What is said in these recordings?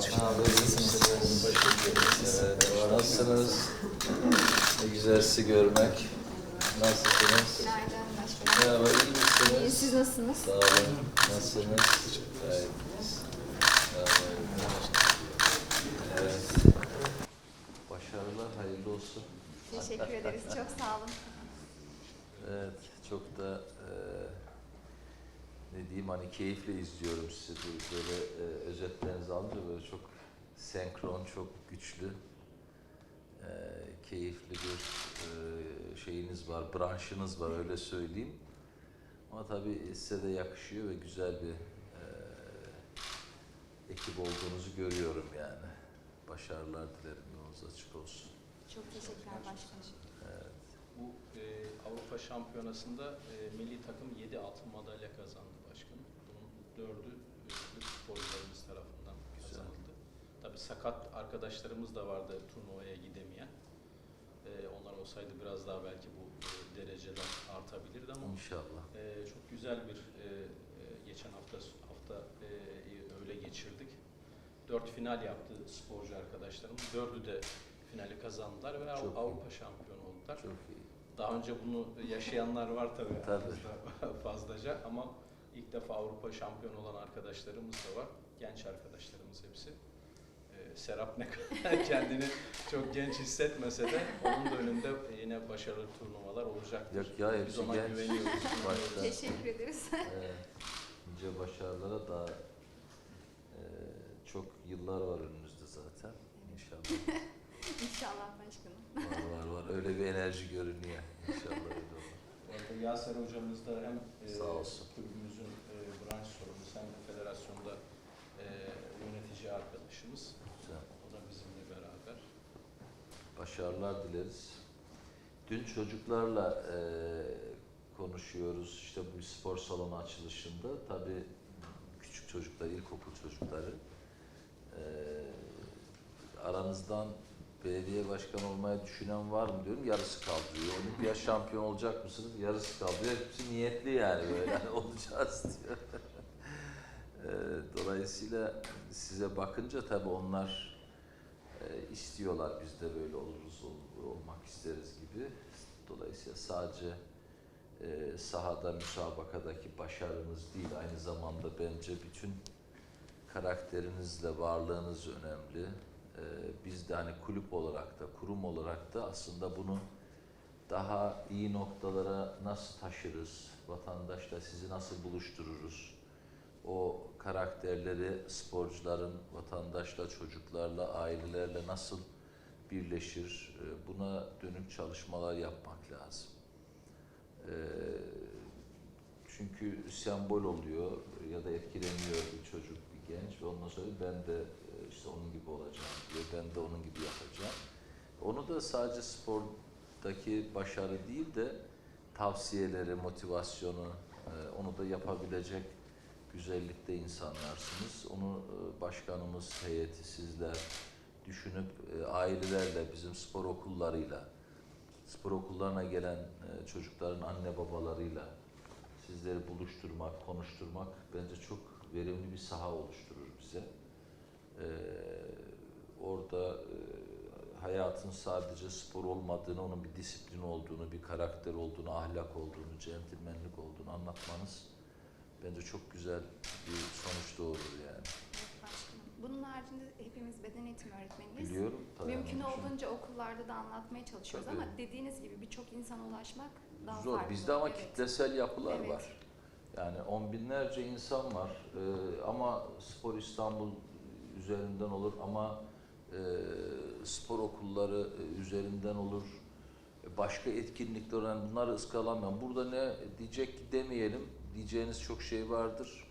Abi iyisiniz. Evet, nasılsınız? Ne güzel sizi görmek. Nasılsınız? Günaydın başkanım. Merhaba, iyi İyi, misiniz? siz nasılsınız? Sağ olun. Nasılsınız? Gayet iyiyiz. Evet. Başarılar, hayırlı olsun. Teşekkür ederiz. Çok sağ olun. Evet, çok da e, ne diyeyim hani keyifle izliyorum sizi Bu böyle e, özetlerinizi alınca böyle çok senkron, çok güçlü, e, keyifli bir e, şeyiniz var, branşınız var öyle söyleyeyim. Ama tabii size de yakışıyor ve güzel bir e, ekip olduğunuzu görüyorum yani. Başarılar dilerim, yolunuz açık olsun. Çok teşekkürler başkanım. Bu e, Avrupa Şampiyonası'nda e, milli takım 7 altın madalya kazandı başkanım. Bunun 4'ü Türk sporcularımız tarafından Güzel. kazanıldı. Tabii sakat arkadaşlarımız da vardı turnuvaya gidemeyen. E, onlar olsaydı biraz daha belki bu e, dereceler artabilirdi ama İnşallah. e, çok güzel bir e, e, geçen hafta hafta e, öyle geçirdik. Dört final yaptı sporcu arkadaşlarımız. Dördü de finali kazandılar ve Çok iyi. Avrupa şampiyonu oldular. Çok iyi. Daha önce bunu yaşayanlar var tabii, Tabii. fazlaca ama ilk defa Avrupa şampiyonu olan arkadaşlarımız da var. Genç arkadaşlarımız hepsi. Ee, Serap ne kadar kendini çok genç hissetmese de onun da önünde yine başarılı turnuvalar olacaktır. Yok ya Biz hepsi ona genç. güveniyoruz. Başta. Teşekkür ederiz. Nice başarılara da e, çok yıllar var önümüzde zaten. İnşallah. İnşallah başkanım. Var var var. Öyle bir enerji görünüyor. İnşallah arada Yaser hocamız da hem e, kulübümüzün e, branş sorumlusu hem de federasyonda e, yönetici arkadaşımız. Güzel. O da bizimle beraber. Başarılar dileriz. Dün çocuklarla e, konuşuyoruz. İşte bu spor salonu açılışında. Tabii küçük çocuklar, ilkokul çocukları. E, aranızdan belediye başkanı olmayı düşünen var mı diyorum. Yarısı kaldırıyor. Olimpiyat şampiyon olacak mısınız? Yarısı kaldırıyor. Hepsi niyetli yani böyle hani olacağız diyor. E, dolayısıyla size bakınca tabii onlar e, istiyorlar biz de böyle oluruz, ol- olmak isteriz gibi. Dolayısıyla sadece e, sahada müsabakadaki başarınız değil, aynı zamanda bence bütün karakterinizle varlığınız önemli. E, biz de hani kulüp olarak da, kurum olarak da aslında bunu daha iyi noktalara nasıl taşırız, vatandaşla sizi nasıl buluştururuz, o karakterleri sporcuların vatandaşla, çocuklarla, ailelerle nasıl birleşir, e, buna dönük çalışmalar yapmak lazım. E, Çünkü sembol oluyor ya da etkileniyor bir çocuk, genç ve ondan sonra ben de e, işte onun gibi olacağım diyor, ben de onun gibi yapacağım. Onu da sadece spordaki başarı değil de tavsiyeleri, motivasyonu, e, onu da yapabilecek güzellikte insanlarsınız. Onu e, başkanımız, heyeti, sizler düşünüp ailelerle, bizim spor okullarıyla, spor okullarına gelen çocukların anne babalarıyla sizleri buluşturmak, konuşturmak bence çok verimli bir saha oluşturur bize. E, orada e, hayatın sadece spor olmadığını, onun bir disiplin olduğunu, bir karakter olduğunu, ahlak olduğunu, centilmenlik olduğunu anlatmanız bence çok güzel bir sonuç doğurur yani. Bunun haricinde hepimiz beden eğitimi öğretmeniyiz. Biliyorum. tabii Mümkün olduğunca okullarda da anlatmaya çalışıyoruz Tabii. ama dediğiniz gibi birçok insana ulaşmak daha Zor. farklı. Bizde ama Evet. kitlesel yapılar Evet. var. Yani on binlerce insan var. Ee, ama Spor İstanbul üzerinden olur ama e, spor okulları e, üzerinden olur. E, Başka etkinlikler olan bunları ıskalamıyorum. Burada ne diyecek demeyelim. Diyeceğiniz çok şey vardır.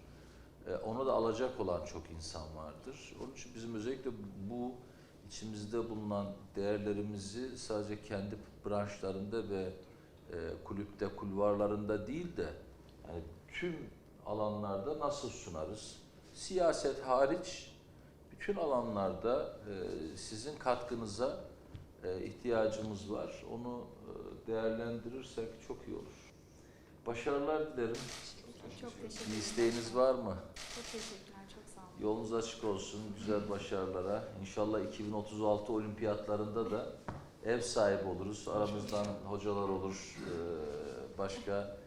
E, onu da alacak olan çok insan vardır. Onun için bizim özellikle bu içimizde bulunan değerlerimizi sadece kendi branşlarında ve e, kulüpte, kulvarlarında değil de yani tüm alanlarda nasıl sunarız? Siyaset hariç bütün alanlarda e, sizin katkınıza e, ihtiyacımız var. Onu e, değerlendirirsek çok iyi olur. Başarılar dilerim. Çok teşekkür Bir ederim. isteğiniz var mı? Çok teşekkürler. Çok sağ olun. Yolunuz açık olsun, güzel başarılara. İnşallah 2036 olimpiyatlarında da ev sahibi oluruz. Aramızdan hocalar olur, eee, başka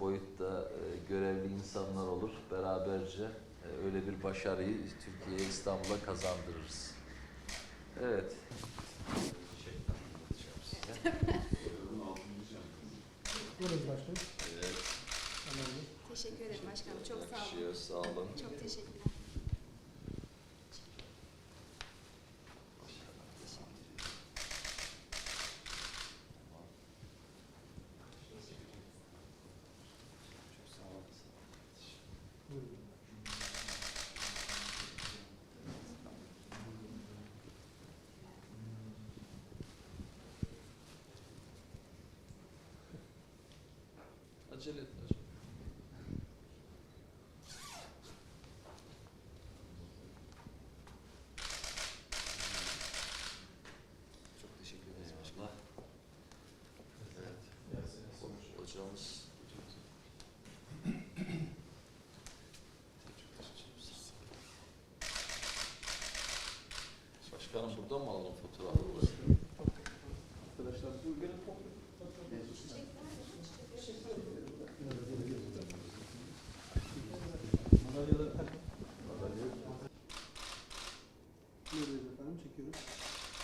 boyutta eee, görevli insanlar olur. Beraberce eee, öyle bir başarıyı Türkiye'ye, İstanbul'a kazandırırız. Evet. Buyurun başkanım. Evet, Tamamdır. Teşekkür ederim başkanım. Çok sağ olun. yakışıyor, sağ olun. Çok teşekkürler. Buyurun. Acele etme. acele. Çok teşekkür ederiz başkanım. Evet. Hocamız. Başkanım burada mı alalım fotoğrafı? Arkadaşlar bu gelin Madalyaları Thank you.